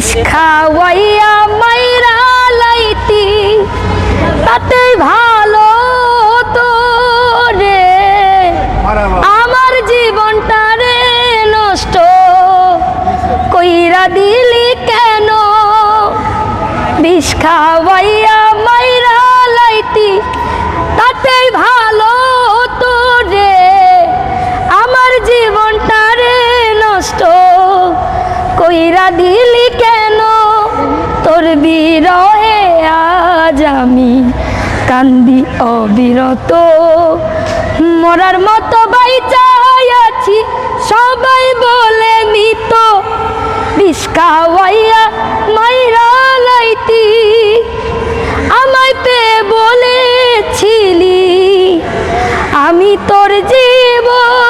বিষ খাওয়াইয়া মাইরা লাইতি, তাতে ভালো তো রে। আমার জীবনটা রে নষ্ট, কইরা দিলি কেন? বিষ খাওয়াইয়া কইরা দিলি কেন? তোর বিরহে আজ আমি কান্দি অবিরত। মরার মতো বাইচাই আছি সবাই বলে মিত। বিষ খাওয়াইয়া মাইরা লাইতি, আমায় পেয়ে বলেছিলি, আমি তোর জীবন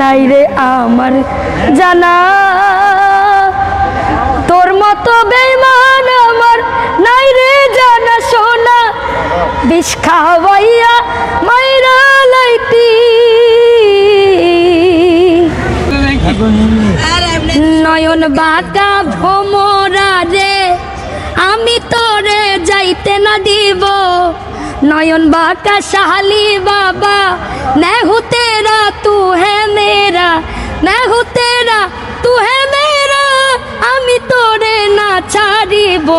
নাই রে আমার জানা। তোর মতো বেমান আমার নাই রে জানা সোনা। বিষ খাওয়াইয়া মাইরা লাইতি। নয়ন বাঁকা ভোমরা রে, আমি তোরে যাইতে না দিব। নয়ন বাঁকা শালি বাবা मैं हूँ तेरा तू है मेरा मैं हूँ तेरा तू है मेरा আমি তোরে না ছাড়িব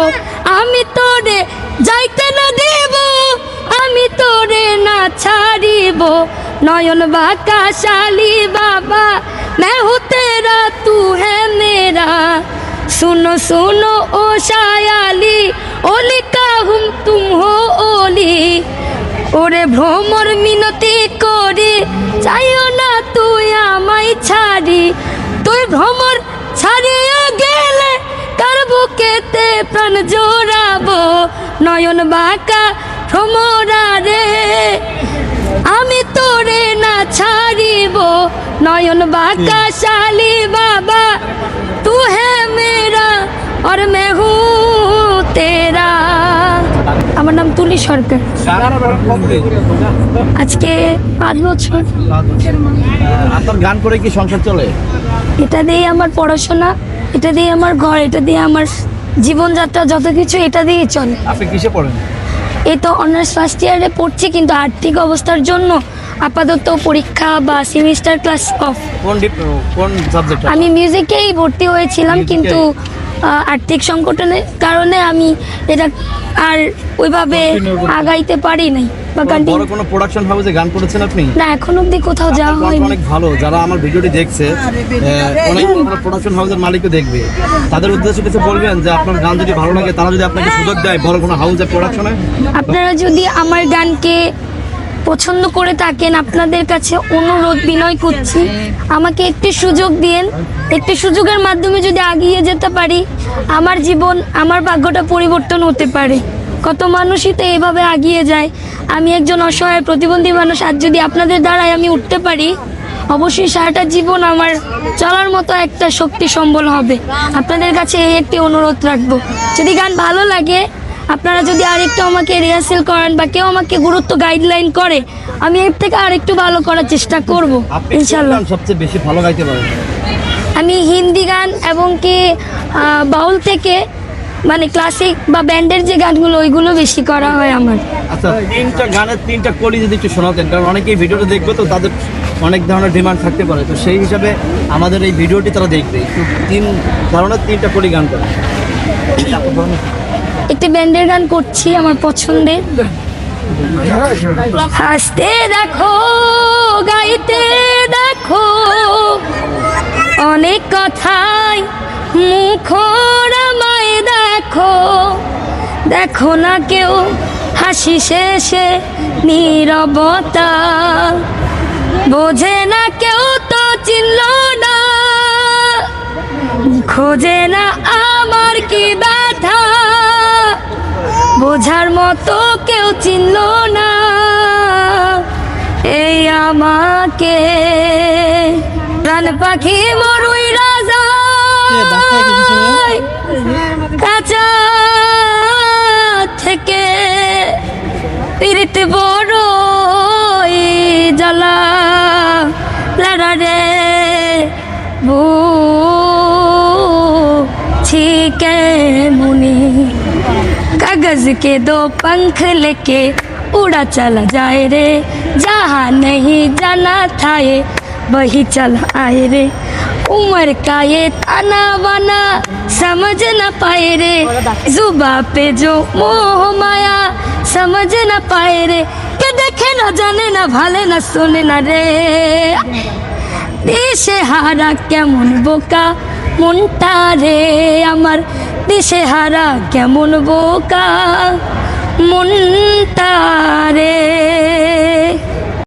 আমি তোরে যাইতে না দিব আমি তোরে না ছাড়িব নয়ন বাঁকা শালি বাবা मैं हूँ तेरा तू है मेरा सुनो सुनो ओ शायाली ओली का हम तुम हो ओली ওরে ভ্রমর মিনতি করে চাইও না তুই আমায় ছাড়ি তুই ভ্রমর ছাড়িয়ে গেলে কার বুকেতে প্রাণ জোড়াবো নয়ন বাঁকা ভ্রমরা রে আমি তোরে না ছাড়িব নয়ন বাঁকা শালি বাবা তু হে মেরা और मैं हूँ तेरा আমার নাম তুলি সরকার। আজকে পাঁচ বছর। আপনার গান করে কি সংসার চলে? এটা দিয়ে আমার পড়াশোনা এটা দিয়ে আমার ঘর এটা দিয়ে আমার জীবনযাত্রা যত কিছু এটা দিয়ে চলে। আপনি কিসে পড়েন? এই তো অনার্স ফার্স্ট ইয়ারে পড়ছি কিন্তু আর্থিক অবস্থার জন্য আপাতত পরীক্ষা বা সেমিস্টার ক্লাস অফ কোন কোন সাবজেক্ট আমি মিউজিকেই ভর্তি হয়েছিলাম কিন্তু আর্থিক সংকটনের কারণে আমি এটা আর ওইভাবে আগাইতে পারি নাই বা বড় কোনো প্রোডাকশন হাউসে গান করেছেন আপনি? না এখন অব্দি কোথাও যাওয়া হয়নি। অনেক ভালো যারা আমার ভিডিওটি দেখছে আহ, অনেক প্রোডাকশন হাউসের মালিকও দেখবে। তাদের উদ্দেশ্যে কিছু বলবেন যে আপনার গান যদি ভালো লাগে তারা যদি আপনাকে সুযোগ দেয় বড় কোনো হাউসে প্রোডাকশনে আপনারা যদি আমার গানকে পছন্দ করে থাকেন, আপনাদের কাছে অনুরোধ, বিনয় করছি। আমাকে একটি সুযোগ দিন একটি সুযোগের মাধ্যমে যদি এগিয়ে যেতে পারি, আমার জীবন, আমার ভাগ্যটা পরিবর্তন হতে পারে। কত মানুষই তো এভাবে এগিয়ে যায়। আমি একজন অসহায় প্রতিবন্ধী মানুষ আর যদি আপনাদের দ্বারাই আমি উঠতে পারি, অবশ্যই সারাটা জীবন আমার চলার মতো একটা শক্তি সম্বল হবে। আপনাদের কাছে এই একটি অনুরোধ রাখব। যদি গান ভালো লাগে আপনারা যদি আরেকটু আমাকে রিহার্সেল করেন বা কেউ আমাকে গুরুত্ব গাইডলাইন করে আমি এর থেকে আরেকটু ভালো করার চেষ্টা করব ইনশাল্লাহ। সবচেয়ে বেশি ভালো গাইতে পারেন? আমি হিন্দি গান এবং কি বাউল থেকে মানে ক্লাসিক বা ব্যান্ডের যে গানগুলো ওইগুলো বেশি করা হয় আমার। আচ্ছা তিনটা গানের তিনটা কলি যদি একটু শোনাতেন কারণ অনেকেই ভিডিওটা দেখবে তো তাদের অনেক ধরনের ডিমান্ড থাকতে পারে। তো সেই হিসাবে আমাদের এই ভিডিওটি তারা দেখবে। তিন ধরনের তিনটা কলি গান করে একটি ব্যান্ডের গান করছি আমার পছন্দের হাসতে দেখো, গাইতে দেখো, অনেক কথাই মুখরামায় দেখো। দেখো না কেউ হাসি শেষে নীরবতা। বোঝে না কেউ তো চিনল না। খোঁজে না আমার কি ব্যথা বোঝার মতো কেউ চিনল না। এই আমাকে প্রাণ পাখি মরুই রাজা। কাঁচা থেকে পিরিত বড় জ্বালা। রে বু ছিকে মুনি? कागज के दो पंख लेके उड़ा चला जाए रे जहाँ नहीं जाना था ये वही चला आए रे उम्र का ये ताना वाना समझ न पाए रे जुबा पे जो मोह माया समझ न पाए रे के देखे न जाने न भाले न सुने न रे দেশে হারা কেমন বোকা মনটা রে আমার দেশে হারা কেমন বোকা মন রে